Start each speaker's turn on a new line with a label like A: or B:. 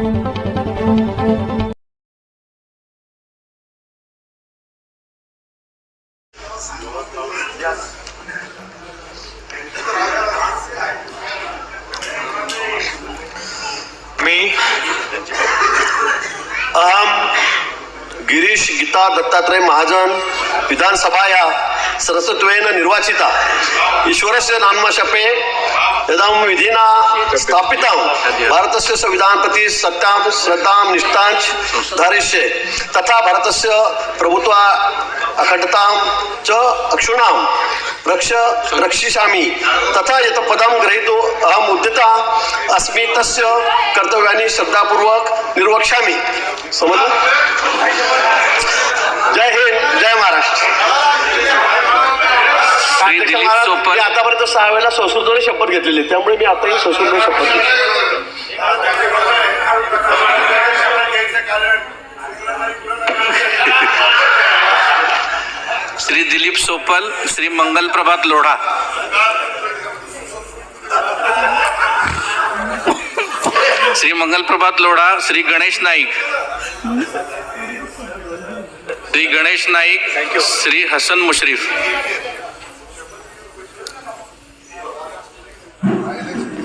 A: मी
B: अहम गिरीश गीता दत्तात्रय महाजन विधानसभा या सरस्वत्वेन निर्वाचिता. ईश्वरस्य नामशपे यदं विधिना स्थापितं भारतस्य संविधान प्रति सत्यां श्रद्धां निष्ठाञ्च धारयिष्ये तथा भारतस्य प्रभुत्वा अखण्डतां च अक्षुणां रक्ष रक्षिष्यामि। तथा यत् पदं ग्रहीतो अहम् उद्यता अस्मि तस्य कर्तव्यानि श्रद्धापूर्वक निर्वक्ष्यामि। समजलं?
A: श्री दिलीप
B: आतापर्यंत सहा वेळेला संस्कृतमध्ये शपथ घेतलेली. आहे. त्यामुळे मी आताही संस्कृतमध्ये शपथ
A: श्री दिलीप सोपल श्री मंगल प्रभात लोढा. श्री मंगल प्रभात लोढा श्री गणेश नाईक. श्री गणेश नाईक श्री हसन मुश्रीफ. Gracias.